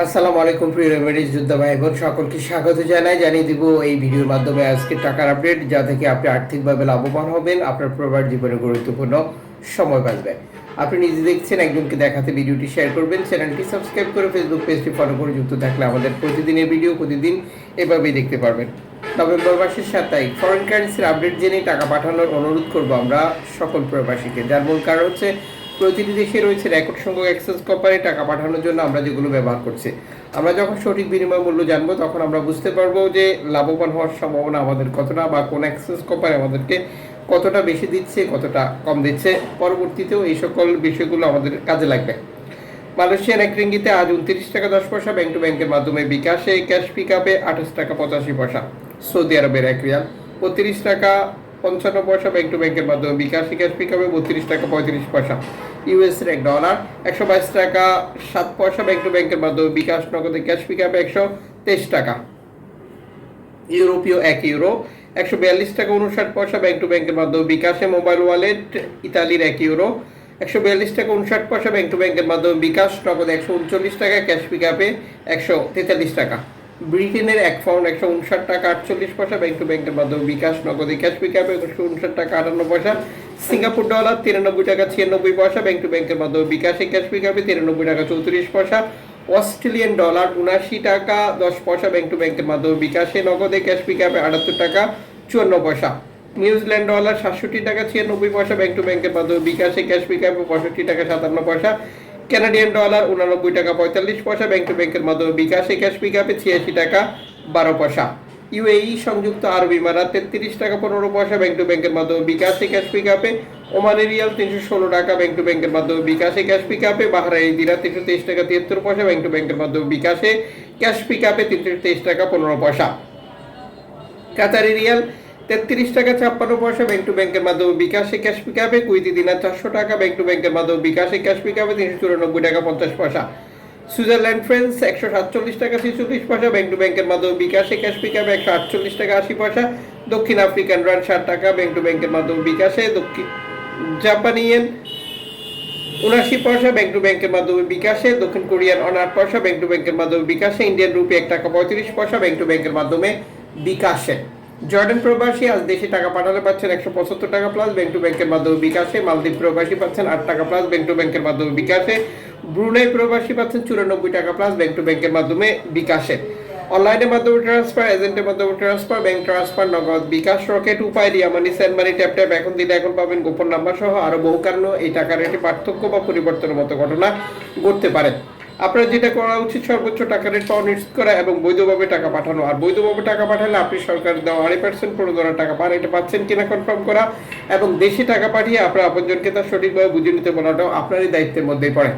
আসসালামু আলাইকুম, প্রিয় রেমেডিজ যোদ্ধা ভাই বোন সকলকে স্বাগত জানাই। জানিয়ে দিব এই ভিডিওর মাধ্যমে আজকে টাকার আপডেট, যা থেকে আপনি আর্থিকভাবে লাভবান হবেন, আপনার প্রবার জীবনে গুরুত্বপূর্ণ সময় বাঁচবে। আপনি নিজে দেখছেন, একজনকে দেখাতে ভিডিওটি শেয়ার করবেন। চ্যানেলটি সাবস্ক্রাইব করে ফেসবুক পেজটি ফলো করে যুক্ত থাকলে আমাদের প্রতিদিনের ভিডিও প্রতিদিন এভাবেই দেখতে পারবেন। নভেম্বর মাসের সাত তারিখ ফরেন কারেন্সির আপডেট জেনে টাকা পাঠানোর অনুরোধ করব আমরা সকল প্রবাসীকে। যার মূল কারণ হচ্ছে প্রতিটি দেশে রয়েছে রেকর্ড সংখ্যক এক্সেস কোম্পানি টাকা পাঠানোর জন্য আমরা যেগুলো ব্যবহার করছি। আমরা যখন সঠিক বিনিময় মূল্য জানব, তখন আমরা বুঝতে পারব যে লাভবান হওয়ার সম্ভাবনা আমাদের কতটা বা কোন এক্সেস কোম্পানি আমাদেরকে কতটা বেশি দিচ্ছে, কতটা কম দিচ্ছে। পরবর্তীতেও এই সকল বিষয়গুলো আমাদের কাজে লাগবে। মালয়েশিয়ান এক রিঙ্গিতে আজ উনত্রিশ টাকা দশ পয়সা ব্যাংক টু ব্যাংকের মাধ্যমে বিকাশে, ক্যাশ পিক আপে আঠাশ টাকা পঁচাশি পয়সা। সৌদি আরবের এক রিয়াল, বত্রিশ টাকা পঞ্চান্ন পয়সা ব্যাংক টু ব্যাংকের মাধ্যমে। বিকাশ ক্যাশ পিক আপে বত্রিশ টাকা, পঁয়ত্রিশ পয়সা। ইউএসের এক ডলার একশো বাইশ টাকা, সাত পয়সা ব্যাংক টু ব্যাংকের মাধ্যমে। বিকাশ নগদে ক্যাশ পিক আপে একশো তেইশ টাকা। ইউরোপীয় এক ইউরো একশো বিয়াল্লিশ টাকা, উনষাট পয়সা ব্যাংক টু ব্যাংকের মাধ্যমে। বিকাশে মোবাইল ওয়ালেট ইতালির এক ইউরো একশো বিয়াল্লিশ টাকা, উনষাট পয়সা ব্যাংক টু ব্যাংকের মাধ্যমে। বিকাশ নগদ একশো উনচল্লিশ টাকা ক্যাশ পিক আপে একশো তেতাল্লিশ টাকা। ব্রিটেনের এক পাউন্ড একশো উনষাট টাকা, আটচল্লিশ পয়সা ব্যাংক টু ব্যাংকের মাধ্যমে বিকাশ, নগদে ক্যাশ পিক আপে একশো উনষাট টাকা আটান্ন পয়সা। সিঙ্গাপুর ডলার তিরানব্বই টাকা, ছিয়ানব্বই পয়সা ব্যাংক টু ব্যাংকের মাধ্যমে বিকাশে ক্যাশ পিক আপে তিরানব্বই টাকা, চৌত্রিশ পয়সা। অস্ট্রেলিয়ান ডলার উনাশি টাকা, দশ পয়সা ব্যাংক টু ব্যাংকের মাধ্যমে বিকাশে নগদে ক্যাশ পিক আপে আটাত্তর টাকা, চুয়ান্ন পয়সা। নিউজিল্যান্ড ডলার সাতষট্টি টাকা, ছিয়ানব্বই পয়সা ব্যাংক টু ব্যাংকের মাধ্যমে বিকাশে ক্যাশ পিক আপে পঁয়ষট্টি টাকা, সাতান্ন পয়সা। কানাডিয়ান ডলার উনানব্বই টাকা পঁয়তাল্লিশ পয়সা ব্যাংক টু ব্যাংকের মাধ্যমে বিকাশে ক্যাশ পিক আপে ছিয়াশি টাকা বারো পয়সা। ইউএই সংযুক্ত আরব ইমারাত তেত্রিশ টাকা পনেরো পয়সা ব্যাংক টু ব্যাংকের মাধ্যমে বিকাশে ক্যাশ পিক আপে ওমানের রিয়াল তিনশো ষোলো টাকা ব্যাংক টু ব্যাংকের মাধ্যমে বিকাশে ক্যাশ আপে বাহারাই দিরা তিনশো তেইশ টাকা তিয়াত্তর পয়সা ব্যাংক টু ব্যাংকের মাধ্যমে বিকাশে ক্যাশ পিক আপে তিনশো তেইশ টাকা পনেরো পয়সা। কাতারি রিয়াল তেত্রিশ টাকা ছাপ্পান্ন পয়সা ব্যাংক টু ব্যাংকের মাধ্যমে বিকাশে ক্যাশ পিক আপে কুইতি দিনার চারশো টাকা ব্যাংক টু ব্যাংকের মাধ্যমে বিকাশে ক্যাশ পিক আপে তিনশো চুরানব্বই টাকা পঞ্চাশ পয়সা। সুইজারল্যান্ড ফ্রেন্স একশো সাতচল্লিশ টাকা, ছেচল্লিশ পয়সা ব্যাংক টু ব্যাংকের মাধ্যমে বিকাশে ক্যাশ পিক আপে একশো আটচল্লিশ টাকা, আশি পয়সা। দক্ষিণ আফ্রিকান রান ষাট টাকা ব্যাংক টু ব্যাংকের মাধ্যমে বিকাশে, দক্ষিণ জাপানি ইয়েন উনাশি পয়সা ব্যাংক টু ব্যাংকের মাধ্যমে বিকাশে, দক্ষিণ কোরিয়ান আট পয়সা ব্যাংক টু ব্যাংকের মাধ্যমে বিকাশে, ইন্ডিয়ান রুপি এক টাকা পঁয়ত্রিশ পয়সা ব্যাংক টু ব্যাংকের মাধ্যমে বিকাশে। জর্ডান প্রবাসী আজ দেশে টাকা পাঠালে পাচ্ছেন একশো পঁচাত্তর টাকা প্লাস ব্যাংক টু ব্যাংকের মাধ্যমে বিকাশে। মালদ্বীপ প্রবাসী পাচ্ছেন আট টাকা প্লাস ব্যাংক টু ব্যাংকের মাধ্যমে বিকাশে। ব্রুনাই প্রবাসী পাচ্ছেন চুরানব্বই টাকা প্লাস ব্যাংক টু ব্যাংকের মাধ্যমে বিকাশে। অনলাইনের মাধ্যমে ট্রান্সফার এজেন্টের মাধ্যমে ট্রান্সফার ব্যাংক ট্রান্সফার নগদ বিকাশ রকেট উপায়, Ria money send money tap tap এখন দিলে এখন পাবেন গোপন নাম্বার সহ আরও বহু কারণে এই টাকার একটি পার্থক্য বা পরিবর্তনের মতো ঘটনা ঘটতে পারে। আপনার যেটা করা উচিত, সর্বোচ্চ টাকা রেট পাওয়া নিশ্চিত করা এবং বৈধভাবে টাকা পাঠানো। আর বৈধভাবে টাকা পাঠালে আপনি সরকার দেওয়া আড়াই পার্সেন্ট পনেরো প্রণোদনা টাকা পান, এটা পাচ্ছেন কিনা কনফার্ম করা। এবং দেশে টাকা পাঠিয়ে আপনার আপনজনকে তার সঠিকভাবে বুঝে নিতে বলাটাও আপনারই দায়িত্বের মধ্যেই পড়ে।